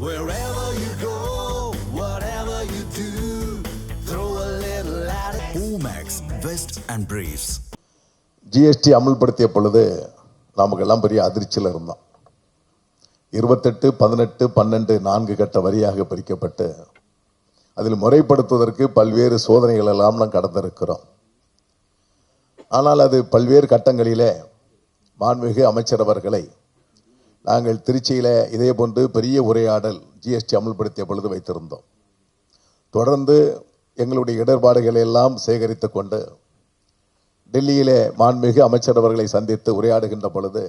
Wherever you go, whatever you do, throw a little at it. Omax, Vest and Briefs. GST அமல்படுத்திய பொழுது நமக்கெல்லாம் பெரிய அதிர்ச்சியில் இருந்தோம் இருபத்தெட்டு பதினெட்டு பன்னெண்டு நான்கு கட்ட வரியாக பிரிக்கப்பட்டு அதில் முறைப்படுத்துவதற்கு பல்வேறு சோதனைகள் எல்லாம் நாம் கடந்திருக்கிறோம் ஆனால் அது பல்வேறு கட்டங்களிலே மாண்புமிகு அமைச்சர் அவர்களை நாங்கள் திருச்சியில் இதே போன்று பெரிய உரையாடல் ஜிஎஸ்டி அமல்படுத்திய பொழுது வைத்திருந்தோம். தொடர்ந்து எங்களுடைய இடர்பாடுகளை எல்லாம் சேகரித்து கொண்டு டெல்லியிலே மாண்புமிகு அமைச்சர் அவர்களை சந்தித்து உரையாடுகின்ற பொழுது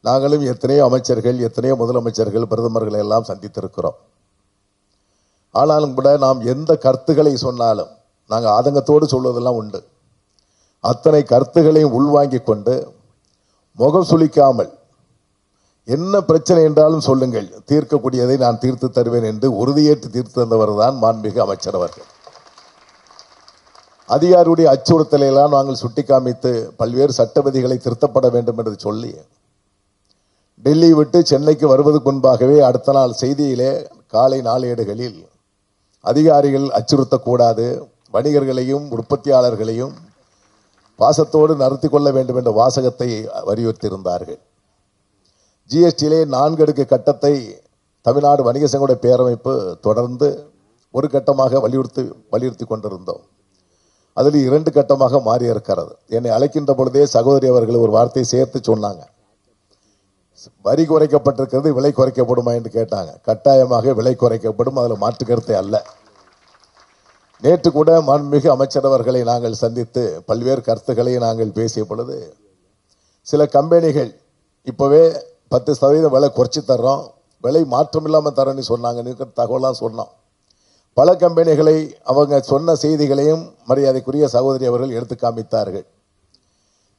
நாங்களும் எத்தனையோ அமைச்சர்கள் எத்தனையோ முதலமைச்சர்கள் பிரதமர்களை எல்லாம் சந்தித்திருக்கிறோம். ஆனாலும் கூட நாம் எந்த கருத்துக்களை சொன்னாலும் நாங்கள் ஆதங்கத்தோடு சொல்வதெல்லாம் உண்டு. அத்தனை கருத்துக்களையும் உள்வாங்கிக் கொண்டு முகம் சுளிக்காமல் என்ன பிரச்சனை என்றாலும் சொல்லுங்கள். தீர்க்கக்கூடியதை நான் தீர்த்து தருவேன் என்று உறுதியேற்று தீர்த்து தந்தவர் தான் மாண்புமிகு அமைச்சர் அவர்கள். அதிகாரியுடைய அச்சுறுத்தலை எல்லாம் நாங்கள் சுட்டிக்காமித்து பல்வேறு சட்டவிதிகளை திருத்தப்பட வேண்டும் என்று சொல்லி டெல்லி விட்டு சென்னைக்கு வருவதற்கு முன்பாகவே அடுத்த நாள் செய்தியிலே காலை நாளேடுகளில் அதிகாரிகள் அச்சுறுத்தக்கூடாது வணிகர்களையும் உற்பத்தியாளர்களையும் பாசத்தோடு நடத்தி கொள்ள வேண்டும் என்ற வாசகத்தை வலியுறுத்தியிருந்தார்கள். ஜிஎஸ்டியிலே நான்கு அடுக்கு கட்டத்தை தமிழ்நாடு வணிக சங்கோட பேரமைப்பு தொடர்ந்து ஒரு கட்டமாக வலியுறுத்தி வலியுறுத்தி கொண்டிருந்தோம். அதில் இரண்டு கட்டமாக மாறி இருக்கிறது. என்னை அழைக்கின்ற பொழுதே சகோதரி அவர்கள் ஒரு வார்த்தையை சேர்த்து சொன்னாங்க. வரி குறைக்கப்பட்டிருக்கிறது விலை குறைக்கப்படுமா என்று கேட்டாங்க. கட்டாயமாக விலை குறைக்கப்படும் அதில் மாற்று கருத்தை அல்ல. நேற்று கூட மாண்புமிகு அமைச்சரவர்களை நாங்கள் சந்தித்து பல்வேறு கருத்துக்களை நாங்கள் பேசிய பொழுது சில கம்பெனிகள் இப்போவே பத்து சதவீதம் விலை குறைச்சி தர்றோம். விலை மாற்றம் இல்லாமல் தரோன்னு சொன்னாங்க தகவலாம் சொன்னோம். பல கம்பெனிகளை அவங்க சொன்ன செய்திகளையும் மரியாதைக்குரிய சகோதரி அவர்கள் எடுத்து காமித்தார்கள்.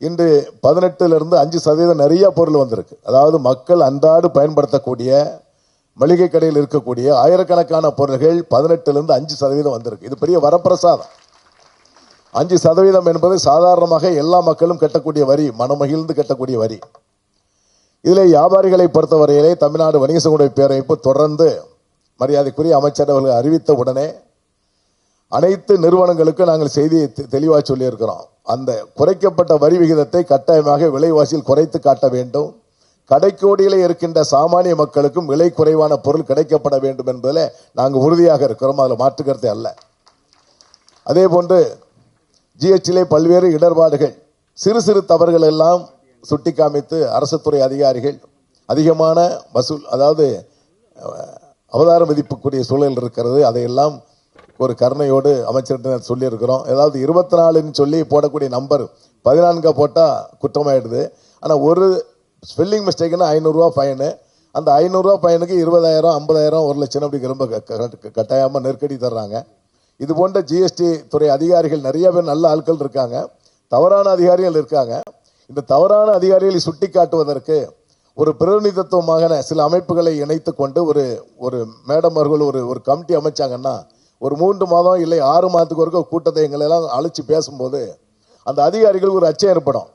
இன்று பதினெட்டுலேருந்து அஞ்சு சதவீதம் நிறைய பொருள் வந்திருக்கு. அதாவது மக்கள் அன்றாடு பயன்படுத்தக்கூடிய மளிகை கடையில் இருக்கக்கூடிய ஆயிரக்கணக்கான பொருள்கள் பதினெட்டுலேருந்து அஞ்சு சதவீதம் வந்திருக்கு. இது பெரிய வரப்பிரசாதம். அஞ்சு சதவீதம் என்பது சாதாரணமாக எல்லா மக்களும் கட்டக்கூடிய வரி மனமகிழ்ந்து கட்டக்கூடிய வரி. இதில் வியாபாரிகளை பொறுத்தவரையிலே தமிழ்நாடு வணிக சங்கடைய பேரமைப்பு தொடர்ந்து மரியாதைக்குரிய அமைச்சர் அவர்கள் அறிவித்த உடனே அனைத்து நிறுவனங்களுக்கும் நாங்கள் செய்தியை தெ- தெளிவாக சொல்லியிருக்கிறோம். அந்த குறைக்கப்பட்ட வரி விகிதத்தை கட்டாயமாக விலைவாசியில் குறைத்து காட்ட வேண்டும். கடைக்கோடியிலே இருக்கின்ற சாமானிய மக்களுக்கும் விலை குறைவான பொருள் கிடைக்கப்பட வேண்டும் என்பதில் நாங்கள் உறுதியாக இருக்கிறோம். அதில் மாற்றுக்கருத்தை அல்ல. அதே போன்று ஜிஹெச்சிலே பல்வேறு இடர்பாடுகள். சிறு சிறு தவறுகள் எல்லாம் சுட்டிக்காமித்து அரசு துறை அதிகாரிகள் அதிகமான வசூல் அதாவது அவதாரம் விதிப்புக்கூடிய சூழல் இருக்கிறது. அதையெல்லாம் ஒரு கருணையோடு அமைச்சர்கிட்ட சொல்லியிருக்கிறோம். ஏதாவது இருபத்தி நாலுன்னு சொல்லி போடக்கூடிய நம்பர் பதினான்காக போட்டால் குற்றமாயிடுது. ஆனால் ஒரு ஸ்பெல்லிங் மிஸ்டேக்குன்னா ஐநூறுரூவா ஃபைனு. அந்த ஐநூறுரூவா ஃபைனுக்கு இருபதாயிரம் ஐம்பதாயிரம் ஒரு லட்சம் அப்படி ரொம்ப க- கட்டாயமாக நெருக்கடி தர்றாங்க. இது போன்ற ஜிஎஸ்டி துறை அதிகாரிகள் நிறைய பேர் நல்ல ஆட்கள் இருக்காங்க. தவறான அதிகாரிகள் இருக்காங்க. இந்த தவறான அதிகாரிகளை சுட்டி காட்டுவதற்கு ஒரு பிரதிநிதித்துவமாக சில அமைப்புகளை இணைத்து கொண்டு ஒரு ஒரு மேடம் அவர்கள் ஒரு ஒரு கமிட்டி அமைச்சாங்கன்னா ஒரு மூன்று மாதம் இல்லை ஆறு மாதத்துக்கு வரைக்கும் கூட்டத்தை எங்களை எல்லாம் அழைச்சி பேசும்போது அந்த அதிகாரிகள் ஒரு அச்சம் ஏற்படும்.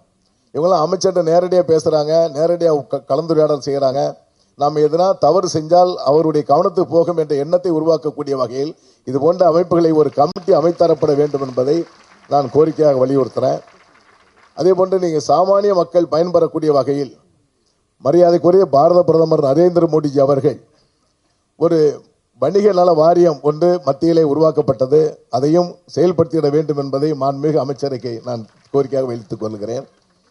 இவங்களாம் அமைச்சர்கிட்ட நேரடியாக பேசுகிறாங்க நேரடியாக கலந்துரையாடல் செய்கிறாங்க நாம் எதனா தவறு செஞ்சால் அவருடைய கவனத்துக்கு போகும் என்ற எண்ணத்தை உருவாக்கக்கூடிய வகையில் இது போன்ற அமைப்புகளை ஒரு கமிட்டி அமைத்தரப்பட வேண்டும் என்பதை நான் கோரிக்கையாக வலியுறுத்துறேன். அதே போன்று நீங்கள் சாமானிய மக்கள் பயன்பெறக்கூடிய வகையில் மரியாதைக்குரிய பாரத பிரதமர் நரேந்திர மோடிஜி அவர்கள் ஒரு வணிக நல வாரியம் ஒன்று மத்தியிலே உருவாக்கப்பட்டது. அதையும் செயல்படுத்திட வேண்டும் என்பதை மாண்புமிகு அமைச்சருக்கு நான் கோரிக்கையாக வைத்துக் கொள்கிறேன்.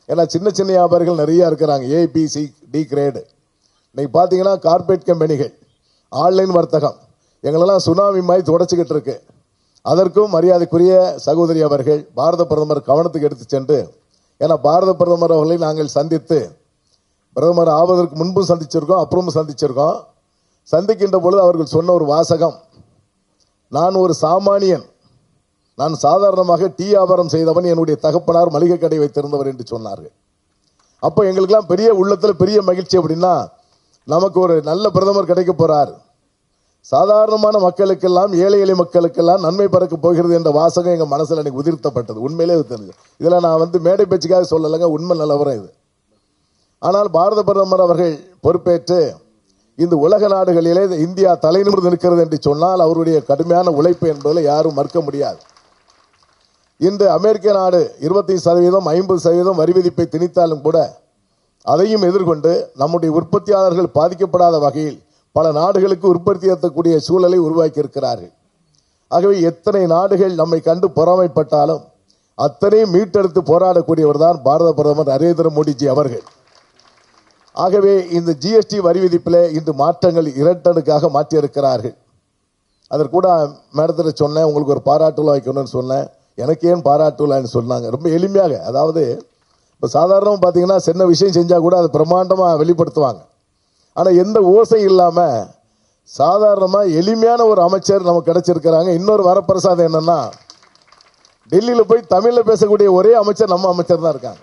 ஏன்னா சின்ன சின்ன வியாபாரிகள் நிறைய இருக்கிறாங்க. ஏபிசி டி கிரேடு இன்னைக்கு பார்த்தீங்கன்னா கார்பரேட் கம்பெனிகள் ஆன்லைன் வர்த்தகம் எங்களெல்லாம் சுனாமி மாதிரி தொடச்சிக்கிட்டு இருக்கு. அதற்கும் மரியாதைக்குரிய சகோதரி அவர்கள் பாரத பிரதமர் கவனத்துக்கு எடுத்து சென்று ஏன்னா பாரத பிரதமர் அவர்களை நாங்கள் சந்தித்து பிரதமர் ஆவதற்கு முன்பு சந்திச்சிருக்கோம் அப்புறமும் சந்திச்சிருக்கோம். சந்திக்கின்ற பொழுது அவர்கள் சொன்ன ஒரு வாசகம் நான் ஒரு சாமானியன். நான் சாதாரணமாக டீ வியாபாரம் செய்தவன் என்னுடைய தகப்பனார் மளிகை கடை வைத்திருந்தவர் என்று சொன்னார்கள். அப்போ எங்களுக்கெல்லாம் பெரிய உள்ளத்தில் பெரிய மகிழ்ச்சி அப்படின்னா நமக்கு ஒரு நல்ல பிரதமர் கிடைக்க போறார். சாதாரணமான மக்களுக்கெல்லாம் ஏழை எளிய மக்களுக்கெல்லாம் நன்மை பறக்க போகிறது என்ற வாசகம் எங்க மனசுல எனக்கு உதிர்த்தப்பட்டது. உண்மையிலே தெரிஞ்சு இதுல நான் வந்து மேடை பேச்சுக்காக சொல்லலைங்க உண்மை நிலவரம் இது. ஆனால் பாரத பிரதமர் அவர்கள் பொறுப்பேற்று இந்த உலக நாடுகளிலே இந்தியா தலைநிமிர்ந்து நிற்கிறது என்று சொன்னால் அவருடைய கடுமையான உழைப்பு என்பதில் யாரும் மறுக்க முடியாது. இன்று அமெரிக்க நாடு இருபத்தி சதவீதம் ஐம்பது சதவீதம் வரி விதிப்பை திணித்தாலும் கூட அதையும் எதிர்கொண்டு நம்முடைய உற்பத்தியாளர்கள் பாதிக்கப்படாத வகையில் பல நாடுகளுக்கு உற்பத்தி ஏற்றக்கூடிய சூழலை உருவாக்கி இருக்கிறார்கள் ஆகவே எத்தனை நாடுகள் நம்மை கண்டு பொறாமைப்பட்டாலும் அத்தனையும் மீட்டெடுத்து போராடக்கூடியவர் தான் பாரத பிரதமர் நரேந்திர மோடிஜி அவர்கள். ஆகவே இந்த ஜிஎஸ்டி வரி விதிப்பில் இன்று மாற்றங்கள் இரட்டனுக்காக மாற்றியிருக்கிறார்கள். அதற்கூட மேடத்தில் சொன்னேன் உங்களுக்கு ஒரு பாராட்டு வைக்கணும்னு சொன்னேன். எனக்கு ஏன் பாராட்டுகளான்னு சொன்னாங்க. ரொம்ப எளிமையாக அதாவது இப்போ சாதாரணமாக பார்த்தீங்கன்னா சின்ன விஷயம் செஞ்சால் கூட அதை பிரம்மாண்டமாக வெளிப்படுத்துவாங்க. ஆனால் எந்த ஓசை இல்லாமல் சாதாரணமாக எளிமையான ஒரு அமைச்சர் நமக்கு கிடைச்சிருக்கிறாங்க. இன்னொரு வரப்பிரசாதம் என்னன்னா டெல்லியில் போய் தமிழில் பேசக்கூடிய ஒரே அமைச்சர் நம்ம அமைச்சர் தான் இருக்காங்க.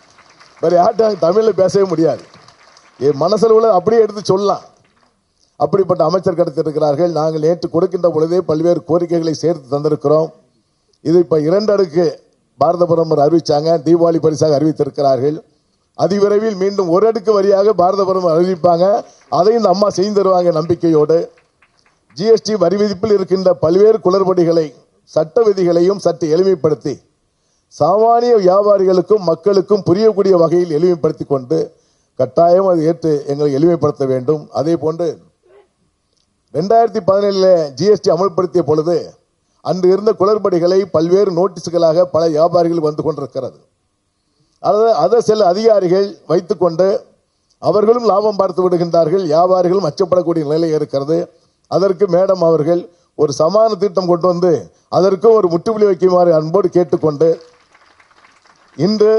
வேறு யார்ட்டாங்க தமிழில் பேசவே முடியாது. என் மனசில் உள்ள அப்படியே எடுத்து சொல்லலாம். அப்படிப்பட்ட அமைச்சர் கிடைத்திருக்கிறார்கள். நாங்கள் நேற்று கொடுக்கின்ற பொழுதே பல்வேறு கோரிக்கைகளை சேர்த்து தந்திருக்கிறோம். இது இப்போ இரண்டு அடுக்கு. பாரத பிரதமர் அறிவித்தாங்க தீபாவளி பரிசாக அறிவித்திருக்கிறார்கள். அதிவிரைவில் மீண்டும் ஒரு அடுக்கு வரியாக பாரத பிரதமர் அறிவிப்பாங்க. அதையும் இந்த அம்மா செய்து தருவாங்க நம்பிக்கையோடு. ஜிஎஸ்டி வரி விதிப்பில் இருக்கின்ற பல்வேறு குளறுபடிகளை சட்ட விதிகளையும் சற்று எளிமைப்படுத்தி சாமானிய வியாபாரிகளுக்கும் மக்களுக்கும் புரியக்கூடிய வகையில் எளிமைப்படுத்தி கொண்டு கட்டாயம் அதை ஏற்று எங்களை எளிமைப்படுத்த வேண்டும். அதே போன்று ரெண்டாயிரத்தி பதினேழுல ஜிஎஸ்டி அமல்படுத்திய பொழுது அன்று இருந்த குளறுபடிகளை பல்வேறு நோட்டீஸ்களாக பல வியாபாரிகள் வந்து கொண்டிருக்கிறது. அதை அதை சில அதிகாரிகள் வைத்துக்கொண்டு அவர்களும் லாபம் பார்த்து விடுகின்றார்கள். வியாபாரிகளும் அச்சப்படக்கூடிய நிலை இருக்கிறது. அதற்கு மேடம் அவர்கள் ஒரு சமான திட்டம் கொண்டு வந்து அதற்கும் ஒரு முற்றுப்புள்ளி வைக்குமாறு அன்போடு கேட்டுக்கொண்டு இன்று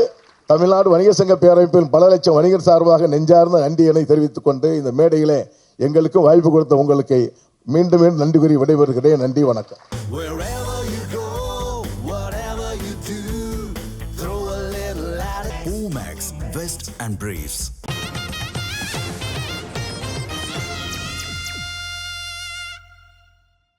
தமிழ்நாடு வணிக சங்க பேரமைப்பின் பல லட்சம் வணிகர் சார்பாக நெஞ்சார்ந்த நன்றியினை தெரிவித்துக் கொண்டு இந்த மேடையிலே எங்களுக்கு வாய்ப்பு கொடுத்த உங்களுக்கு மீண்டும் மீண்டும் நன்றி கூறி விடைபெறுகிறேன். நன்றி வணக்கம். And Briefs.